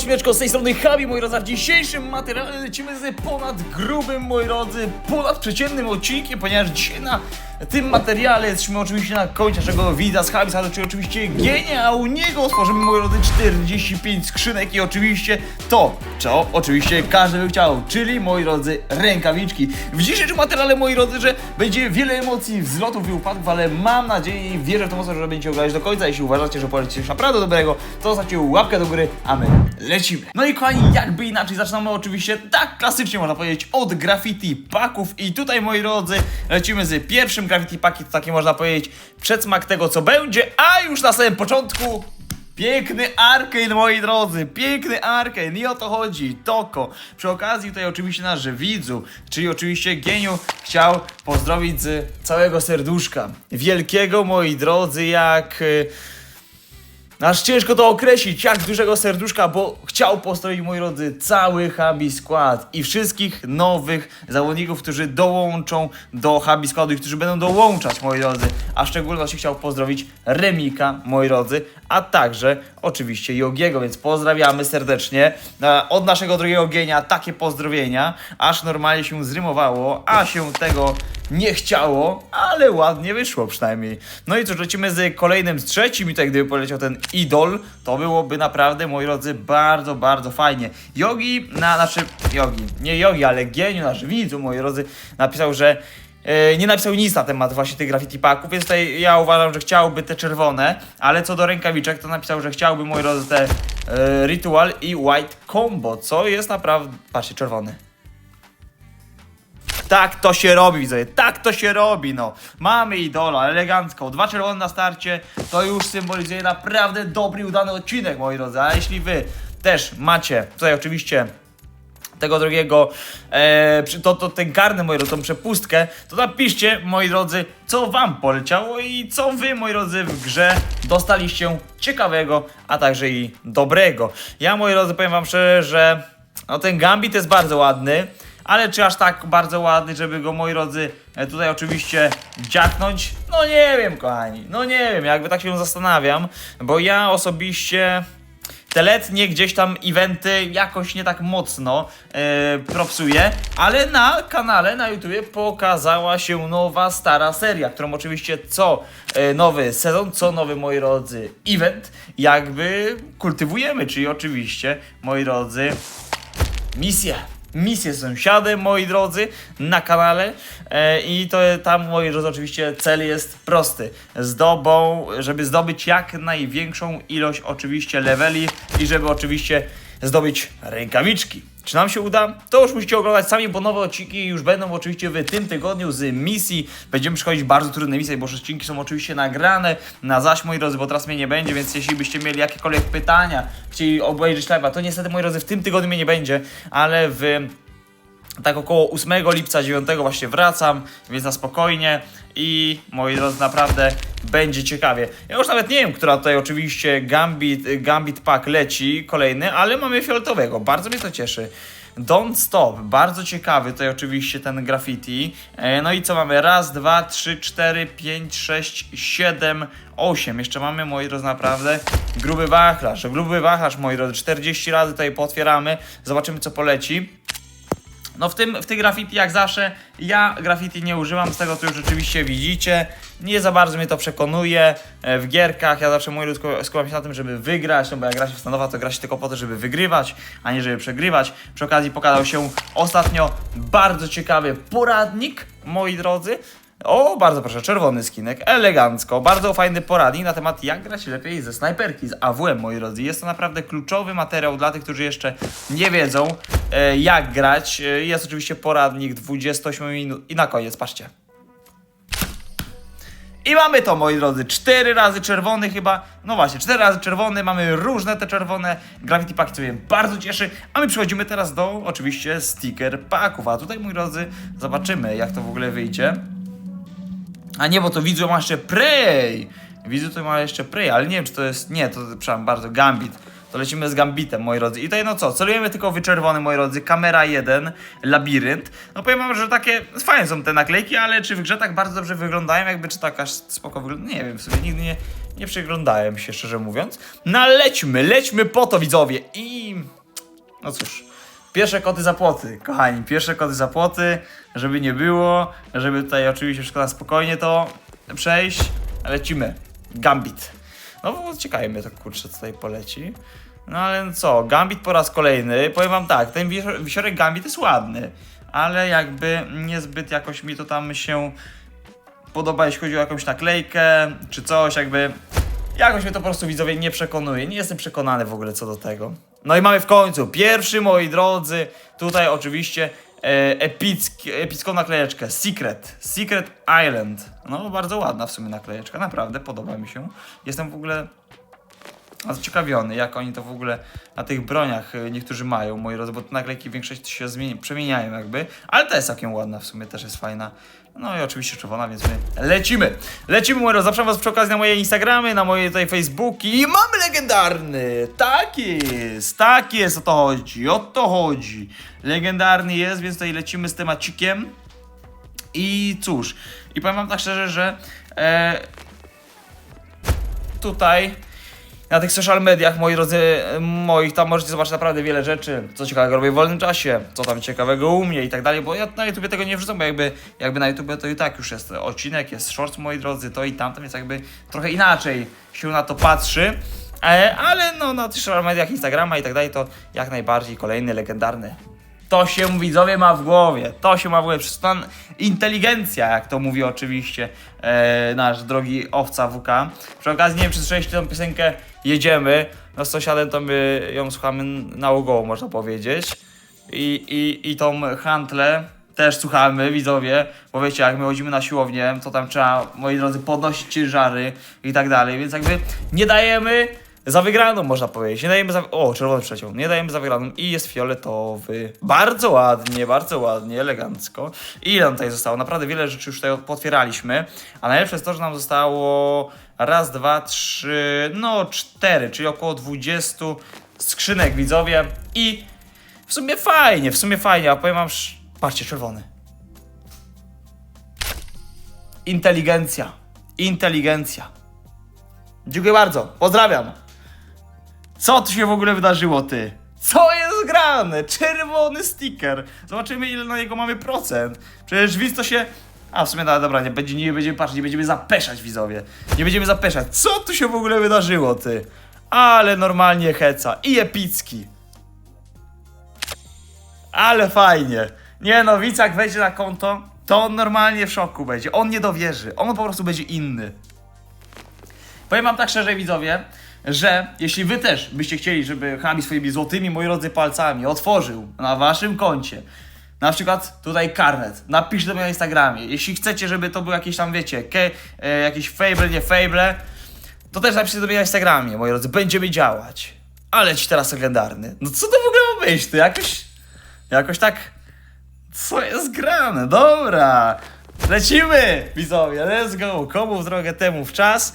Śmieczko, z tej strony Habi, moi drodzy, w dzisiejszym materiale lecimy z ponad grubym, moi drodzy, ponad przeciętnym odcinkiem, ponieważ dzisiaj na tym materiale jesteśmy oczywiście na końcu naszego widza z Habi, czyli oczywiście genie, a u niego otworzymy, moi drodzy, 45 skrzynek i oczywiście to, co oczywiście każdy by chciał, czyli, moi drodzy, rękawiczki. W dzisiejszym materiale, moi drodzy, że będzie wiele emocji, wzlotów i upadków, ale mam nadzieję i wierzę w to mocno, że będziecie oglądać do końca. Jeśli uważacie, że polecicie coś naprawdę dobrego, to zostawcie łapkę do góry, a my lecimy. No i kochani, jakby inaczej, zaczynamy oczywiście tak klasycznie, można powiedzieć, od graffiti paków i tutaj, moi drodzy, lecimy z pierwszym graffiti paki, to taki można powiedzieć przedsmak tego, co będzie, a już na samym początku Piękny Arkane, moi drodzy, piękny Arkane i o to chodzi, Toko. Przy okazji tutaj oczywiście nasz widzu, czyli oczywiście Geniu chciał pozdrowić z całego serduszka. Wielkiego, moi drodzy, jak... Aż ciężko to określić, jak dużego serduszka, bo chciał pozdrowić, moi drodzy, cały Habi Skład i wszystkich nowych zawodników, którzy dołączą do Habi Składu i którzy będą dołączać, moi drodzy. A w szczególności chciał pozdrowić Remika, moi drodzy, a także oczywiście Jogiego, więc pozdrawiamy serdecznie. E, Od naszego drugiego genia takie pozdrowienia, aż normalnie się zrymowało, a się tego nie chciało, ale ładnie wyszło przynajmniej. No i cóż, lecimy z kolejnym, z trzecim i tutaj gdyby poleciał ten idol, to byłoby naprawdę, moi drodzy, bardzo, bardzo fajnie. Yogi, na, znaczy, Yogi, nie Yogi, ale geniu, nasz widzu, moi drodzy, napisał, że e, nie napisał nic na temat właśnie tych graffiti paków, więc tutaj ja uważam, że chciałby te czerwone, ale co do rękawiczek, to napisał, że chciałby, moi drodzy, te e, Ritual i White Combo, co jest naprawdę, patrzcie, czerwony. Tak to się robi, widzowie, tak to się robi, no. Mamy idola, elegancko, dwa czerwone na starcie, to już symbolizuje naprawdę dobry, udany odcinek, moi drodzy. A jeśli wy też macie, tutaj oczywiście tego drugiego, e, to, to ten karny, moi drodzy, tą przepustkę, to napiszcie, moi drodzy, co wam poleciało i co wy, moi drodzy, w grze dostaliście ciekawego, a także i dobrego. Ja, moi drodzy, powiem wam szczerze, że no, ten Gambit jest bardzo ładny, ale czy aż tak bardzo ładny, żeby go, moi drodzy, e, tutaj oczywiście dziaknąć? No nie wiem, kochani, no nie wiem, jakby tak się zastanawiam, bo ja osobiście te letnie gdzieś tam eventy jakoś nie tak mocno e, propsuję, ale na kanale na YouTubie pokazała się nowa, stara seria, którą oczywiście co e, nowy sezon, co nowy, moi drodzy, event jakby kultywujemy, czyli oczywiście, moi drodzy, misje. Misje z sąsiadem, moi drodzy, na kanale e, i to tam, moi drodzy, oczywiście cel jest prosty. Zdobą, żeby zdobyć jak największą ilość oczywiście leveli i żeby oczywiście zdobyć rękawiczki. Czy nam się uda? To już musicie oglądać sami, bo nowe odcinki już będą oczywiście w tym tygodniu z misji. Będziemy przechodzić bardzo trudne misje, bo odcinki są oczywiście nagrane na zaś, moi drodzy, bo teraz mnie nie będzie, więc jeśli byście mieli jakiekolwiek pytania, chcieli obejrzeć live'a, to niestety, moi drodzy, w tym tygodniu mnie nie będzie, ale w tak około 8 lipca, 9 właśnie wracam, więc na spokojnie i moi drodzy, naprawdę będzie ciekawie. Ja już nawet nie wiem, która tutaj oczywiście Gambit, Gambit Pack leci, kolejny, ale mamy fioletowego, bardzo mnie to cieszy. Don't Stop, bardzo ciekawy tutaj oczywiście ten graffiti. E, No i co mamy? Raz, dwa, trzy, cztery, pięć, sześć, siedem, osiem. Jeszcze mamy, moi drodzy, naprawdę gruby wachlarz. Gruby wachlarz, moi drodzy, 40 razy tutaj potwieramy. Zobaczymy, co poleci. No w tym, w tych graffiti jak zawsze ja graffiti nie używam, z tego co już rzeczywiście widzicie. Nie za bardzo mnie to przekonuje e, w gierkach. Ja zawsze mój lud skupiam się na tym, żeby wygrać, no bo jak gra się w standowa, to gra się tylko po to, żeby wygrywać, a nie żeby przegrywać. Przy okazji pokazał się ostatnio bardzo ciekawy poradnik, moi drodzy. O, bardzo proszę, czerwony skinek, elegancko, bardzo fajny poradnik na temat jak grać lepiej ze snajperki, z AWM, moi drodzy. Jest to naprawdę kluczowy materiał dla tych, którzy jeszcze nie wiedzą e, jak grać. E, Jest oczywiście poradnik 28 minut i na koniec, patrzcie. I mamy to, moi drodzy, cztery razy czerwony chyba, no właśnie, cztery razy czerwony, mamy różne te czerwone Gravity Pack, co mnie bardzo cieszy, a my przechodzimy teraz do, oczywiście, sticker packów, a tutaj, moi drodzy, zobaczymy, jak to w ogóle wyjdzie. A nie, bo to widzu ma jeszcze Prey. Widzu to ma jeszcze Prey, ale nie wiem, czy to jest. Nie, to przepraszam bardzo, Gambit. To lecimy z Gambitem, moi drodzy. I tutaj no co, celujemy tylko w czerwony, moi drodzy. Kamera 1, labirynt. No powiem wam, że takie fajne są te naklejki, ale czy w grze tak bardzo dobrze wyglądają, jakby czy tak aż spoko wygląda? Nie wiem, w sumie nigdy nie, nie przyglądałem się, szczerze mówiąc. No lećmy, lećmy po to, widzowie. I no cóż, pierwsze koty za płoty, kochani, pierwsze koty za płoty, żeby nie było, żeby tutaj oczywiście wszystko na spokojnie to przejść, lecimy, Gambit. No mnie to kurczę tutaj poleci. No ale co, Gambit po raz kolejny, powiem wam tak, ten wisior- wisiorek Gambit jest ładny, ale jakby niezbyt jakoś mi to tam się podoba, jeśli chodzi o jakąś naklejkę, czy coś, jakby jakoś mnie to po prostu widzowie nie przekonuje. Nie jestem przekonany w ogóle co do tego. No i mamy w końcu pierwszy, moi drodzy, tutaj oczywiście e, epicki, epicką naklejeczkę, Secret, Secret Island. No bardzo ładna w sumie naklejeczka, naprawdę podoba mi się. Jestem w ogóle zaciekawiony, jak oni to w ogóle na tych broniach y, niektórzy mają, moi drodzy, bo te naklejki w większości się zmieni, przemieniają jakby, ale ta jest całkiem ładna w sumie, też jest fajna. No i oczywiście czerwona, więc my lecimy. Lecimy, drodzy, zapraszam was przy okazji na moje Instagramy, na moje tutaj Facebooki i mamy legendarny! Tak jest, tak jest, o to chodzi, o to chodzi. Legendarny jest, więc tutaj lecimy z temacikiem. I cóż, i powiem wam tak szczerze, że e, tutaj na tych social mediach, moi drodzy, moich, tam możecie zobaczyć naprawdę wiele rzeczy, co ciekawego robię w wolnym czasie, co tam ciekawego u mnie i tak dalej, bo ja na YouTubie tego nie wrzucam, bo jakby, jakby na YouTubie to i tak już jest odcinek, jest shorts, moi drodzy, to i tamto, więc jakby trochę inaczej się na to patrzy, e, ale no na social mediach, Instagrama i tak dalej, to jak najbardziej kolejny legendarny to się widzowie ma w głowie. To się ma w głowie. Przez to inteligencja, jak to mówi oczywiście e, nasz drogi owca WK. Przy okazji, nie wiem, czy słyszeliście tą piosenkę Jedziemy. No z sąsiadem to my ją słuchamy nałogowo, można powiedzieć. I, i, i tą Hantlę też słuchamy, widzowie, bo wiecie, jak my chodzimy na siłownię, to tam trzeba, moi drodzy, podnosić ciężary i tak dalej, więc jakby nie dajemy za wygraną, można powiedzieć. Nie dajemy za... O, czerwony przeciąg. Nie dajemy za wygraną i jest fioletowy. Bardzo ładnie, bardzo ładnie, elegancko. I ile nam tutaj zostało? Naprawdę wiele rzeczy już tutaj potwieraliśmy, a najlepsze jest to, że nam zostało raz, dwa, trzy, no cztery, czyli około 20 skrzynek, widzowie. I w sumie fajnie, w sumie fajnie, a powiem wam, patrzcie, czerwony. Inteligencja. Inteligencja. Dziękuję bardzo, pozdrawiam. Co tu się w ogóle wydarzyło, ty? Co jest grane? Czerwony sticker. Zobaczymy, ile na niego mamy procent. Przecież widz to się... A, w sumie, no, dobra, nie, będzie, nie będziemy patrzeć, nie będziemy zapeszać, widzowie. Nie będziemy zapeszać. Co tu się w ogóle wydarzyło, ty? Ale normalnie heca. I epicki. Ale fajnie. Nie no, widz jak wejdzie na konto, to on normalnie w szoku będzie. On nie dowierzy. On po prostu będzie inny. Powiem wam tak szczerze, widzowie, że jeśli wy też byście chcieli, żeby Habi swoimi złotymi, moi drodzy, palcami otworzył na waszym koncie, na przykład tutaj karnet, napiszcie do mnie na Instagramie. Jeśli chcecie, żeby to był jakiś tam, wiecie, ke, e, jakiś fable, nie fable, to też napiszcie do mnie na Instagramie, moi drodzy, będziemy działać. Ale ci teraz legendarny. No co to w ogóle ma być? To jakoś, jakoś tak, co jest grane? Dobra, lecimy, widzowie, let's go. Komu w drogę, temu w czas.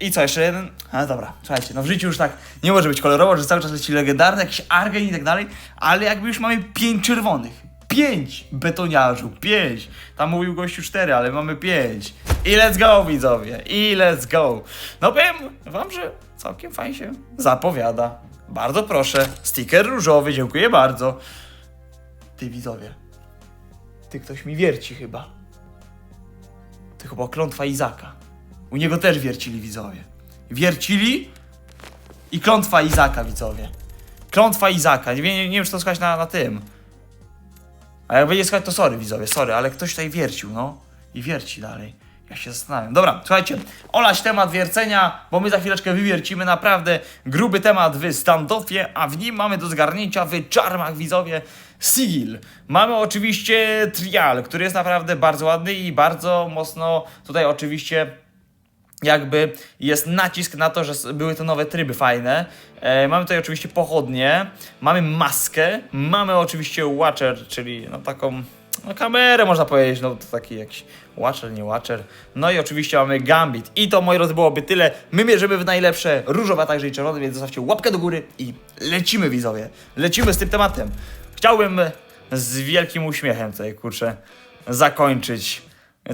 I co, jeszcze jeden? A dobra, słuchajcie, no w życiu już tak nie może być kolorowo, że cały czas leci legendarny, jakiś argen i tak dalej, ale jakby już mamy pięć czerwonych. Pięć betoniarzu, pięć. Tam mówił gościu cztery, ale mamy pięć. I let's go, widzowie, i let's go. No powiem wam, że całkiem fajnie się zapowiada. Bardzo proszę, sticker różowy, dziękuję bardzo. Ty widzowie, ty ktoś mi wierci chyba. To chyba klątwa Izaka. U niego też wiercili widzowie. Wiercili i klątwa Izaka, widzowie. Klątwa Izaka. Nie, nie, nie wiem, czy to słuchać na, na tym. A jak będzie słuchać, to sorry, widzowie, sorry, ale ktoś tutaj wiercił, no. I wierci dalej. Ja się zastanawiam. Dobra, słuchajcie, olać temat wiercenia, bo my za chwileczkę wywiercimy naprawdę gruby temat w standoffie, a w nim mamy do zgarnięcia w czarmach, widzowie, Sigil. Mamy oczywiście Trial, który jest naprawdę bardzo ładny i bardzo mocno tutaj oczywiście jakby jest nacisk na to, że były te nowe tryby fajne. E, mamy tutaj oczywiście pochodnie, mamy maskę, mamy oczywiście Watcher, czyli no taką no kamerę można powiedzieć, no to taki jakiś Watcher, nie Watcher. No i oczywiście mamy Gambit. I to moi drodzy byłoby tyle. My mierzymy w najlepsze różowe, a także i czerwone, więc zostawcie łapkę do góry i lecimy widzowie. Lecimy z tym tematem. Chciałbym z wielkim uśmiechem tutaj, kurczę, zakończyć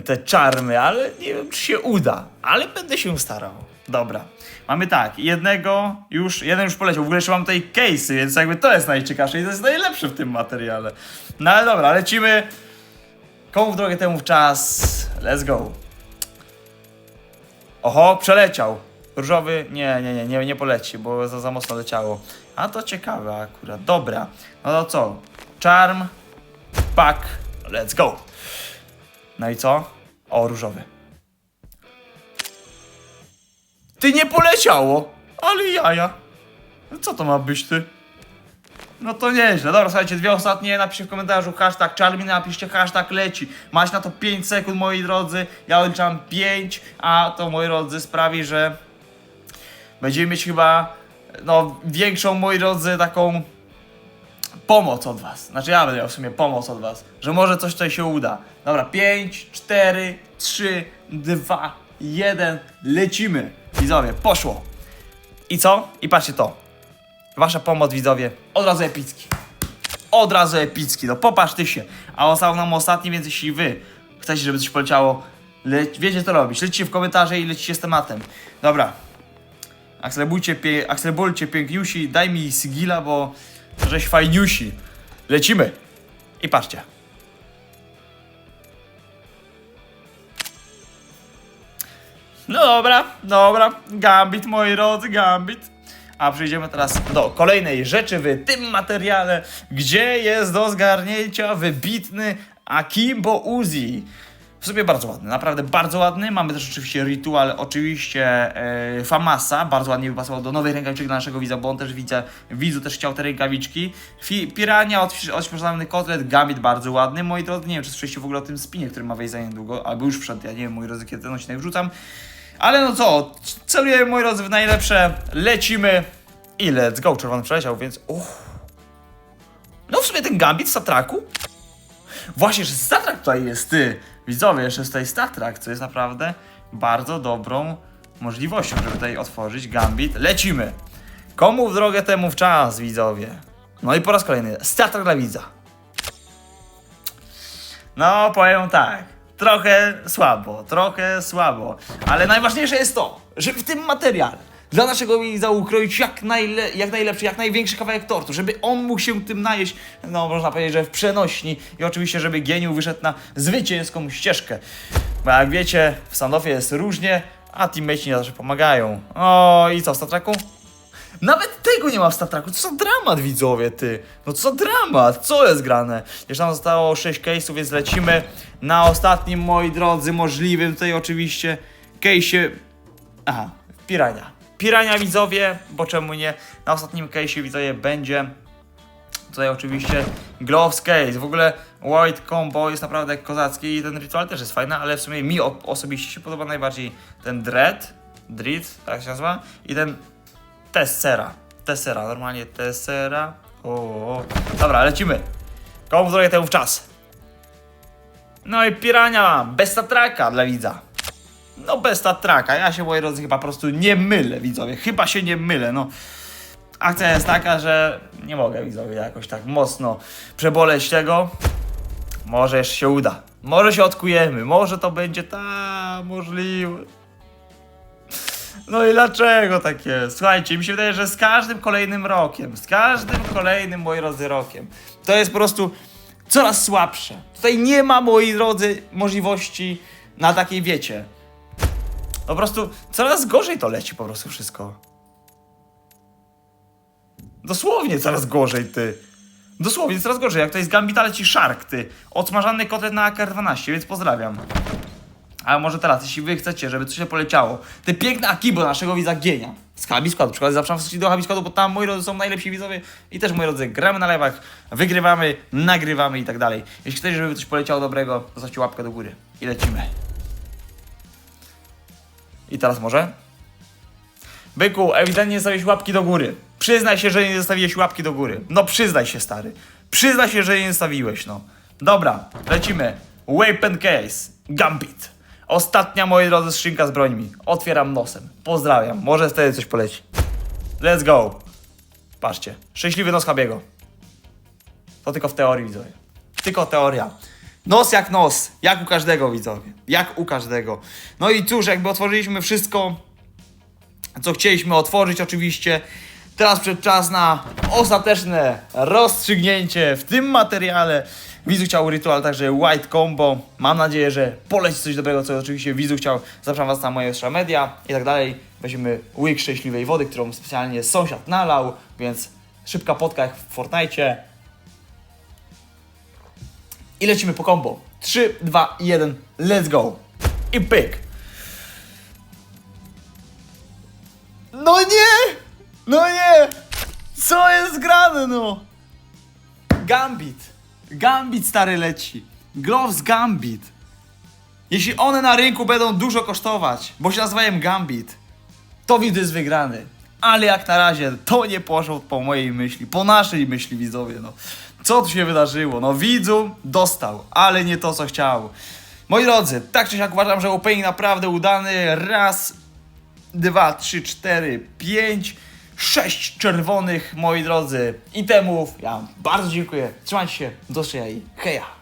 te czarmy, ale nie wiem, czy się uda. Ale będę się starał. Dobra. Mamy tak, jednego już, jeden już poleciał. W ogóle jeszcze mam tutaj case'y, więc jakby to jest najciekawsze i to jest najlepsze w tym materiale. No ale dobra, lecimy. Komu w drogę temu w czas. Let's go. Oho, przeleciał. Różowy, nie, nie, nie, nie, nie poleci, bo za, za mocno leciało. A to ciekawe akurat. Dobra. No to co? Charm, pack, let's go. No i co? O, różowy. Ty nie poleciało! Ale jaja. No Co to ma być ty? No to nieźle. Dobra, słuchajcie, dwie ostatnie. Napiszcie w komentarzu hashtag Charmin, napiszcie hashtag leci. Macie na to 5 sekund, moi drodzy. Ja odliczam 5, a to, moi drodzy, sprawi, że będziemy mieć chyba, no, większą, moi drodzy, taką pomoc od was. Znaczy ja będę miał w sumie pomoc od was, że może coś tutaj się uda. Dobra, 5, 4, 3, 2, 1, lecimy. Widzowie, poszło. I co? I patrzcie to. Wasza pomoc, widzowie, od razu epicki. Od razu epicki, no popatrz ty się. A został nam ostatni, więc jeśli wy chcecie, żeby coś poleciało, le- wiecie co robić. Lecicie w komentarze i lecicie z tematem. Dobra. Akselbujcie, pie- piękniusi, daj mi sigila, bo żeś fajniusi. Lecimy. I patrzcie. No dobra, dobra. Gambit, moi drodzy, gambit. A przejdziemy teraz do kolejnej rzeczy w tym materiale, gdzie jest do zgarnięcia wybitny Akimbo Uzi. W sobie bardzo ładny, naprawdę bardzo ładny. Mamy też oczywiście Ritual, oczywiście e, Famasa, bardzo ładnie wypasował do nowej rękawiczki dla naszego widza, bo on też widzę, widzu też chciał te rękawiczki. Fi, Pirania, odświeżony kotlet, Gambit bardzo ładny. Moi drodzy, nie wiem, czy słyszeliście w ogóle o tym spinie, który ma wejść za niedługo, albo już wszedł, ja nie wiem, moi drodzy, kiedy ten odcinek wrzucam. Ale no co, celujemy, moi drodzy, w najlepsze, lecimy i let's go. Czerwony przeleciał, więc... Uff. No w sumie ten Gambit z Satraku? Właśnie, że Star Trek tutaj jest, ty. Widzowie, jeszcze jest tutaj Star Trek, co jest naprawdę bardzo dobrą możliwością, żeby tutaj otworzyć Gambit. Lecimy! Komu w drogę, temu w czas, widzowie. No i po raz kolejny, Star Trek dla widza. No, powiem tak. Trochę słabo, trochę słabo. Ale najważniejsze jest to, żeby w tym materiale dla naszego widza ukroić jak, najle, jak najlepszy, jak największy kawałek tortu, żeby on mógł się tym najeść, no można powiedzieć, że w przenośni i oczywiście, żeby geniu wyszedł na zwycięską ścieżkę. Bo jak wiecie, w standoffie jest różnie, a teammates nie zawsze pomagają. O i co w Statraku? Nawet tego nie ma w Star Treku. Co za dramat, widzowie, ty. No co za dramat, co jest grane? Jeszcze nam zostało 6 case'ów, więc lecimy na ostatnim, moi drodzy, możliwym tutaj oczywiście case'ie... Aha, Pirania. Pirania, widzowie, bo czemu nie? Na ostatnim case'ie, widzowie, będzie tutaj oczywiście Gloves Case. W ogóle White Combo jest naprawdę kozacki i ten rytual też jest fajny, ale w sumie mi osobiście się podoba najbardziej ten Dread, Dread, tak się nazywa, i ten Tessera. Tessera, normalnie Tessera. O. Dobra, lecimy. Komu zrobię temu w czas? No i Pirania, bez tatraka dla widza. No bez tatraka, ja się moi drodzy chyba po prostu nie mylę widzowie, chyba się nie mylę, no. Akcja jest taka, że nie mogę widzowie jakoś tak mocno przeboleć tego. Może jeszcze się uda. Może się odkujemy, może to będzie ta możliwe. No i dlaczego tak jest? Słuchajcie, mi się wydaje, że z każdym kolejnym rokiem, z każdym kolejnym, moi drodzy, rokiem, to jest po prostu coraz słabsze. Tutaj nie ma, moi drodzy, możliwości na takiej wiecie. Po prostu coraz gorzej to leci po prostu wszystko. Dosłownie coraz gorzej, ty. Dosłownie coraz gorzej. Jak to jest Gambita leci Shark, ty. Odsmażany kotlet na AKR-12, więc pozdrawiam. A może teraz, jeśli wy chcecie, żeby coś się poleciało, te piękne Akibo naszego widza Gienia z Habi Składu, przykład zapraszam do Habi Składu, bo tam moi drodzy są najlepsi widzowie i też moi drodzy gramy na live'ach, wygrywamy, nagrywamy i tak dalej. Jeśli chcecie, żeby coś poleciało dobrego, zostawcie łapkę do góry i lecimy. I teraz może? Byku, ewidentnie zostawiłeś łapki do góry. Przyznaj się, że nie zostawiłeś łapki do góry. No przyznaj się, stary. Przyznaj się, że nie zostawiłeś, no. Dobra, lecimy. Weapon Case. Gambit. Ostatnia, moi drodzy, skrzynka z brońmi. Otwieram nosem. Pozdrawiam. Może wtedy coś poleci. Let's go. Patrzcie. Szczęśliwy nos Habiego. To tylko w teorii, widzowie. Tylko teoria. Nos jak nos, jak u każdego widzowie, jak u każdego. No i cóż, jakby otworzyliśmy wszystko, co chcieliśmy otworzyć oczywiście. Teraz przed czas na ostateczne rozstrzygnięcie w tym materiale. Wizu chciał rytual, także White Combo. Mam nadzieję, że poleci coś dobrego, co oczywiście Wizu chciał. Zapraszam Was na moje social media i tak dalej. Weźmiemy łyk szczęśliwej wody, którą specjalnie sąsiad nalał, więc szybka potka jak w Fortnite. I lecimy po combo. 3, 2, 1, let's go. I pyk. No nie! No nie! Co jest grane, no? Gambit. Gambit stary leci. Gloves Gambit. Jeśli one na rynku będą dużo kosztować, bo się nazywają Gambit, to widzę jest wygrany. Ale jak na razie to nie poszło po mojej myśli, po naszej myśli widzowie, no. Co tu się wydarzyło? No widzu dostał, ale nie to co chciał. Moi drodzy, tak czy siak uważam, że opening naprawdę udany. Raz, dwa, trzy, cztery, pięć, sześć czerwonych, moi drodzy, itemów. Ja wam bardzo dziękuję. Trzymajcie się, do i heja!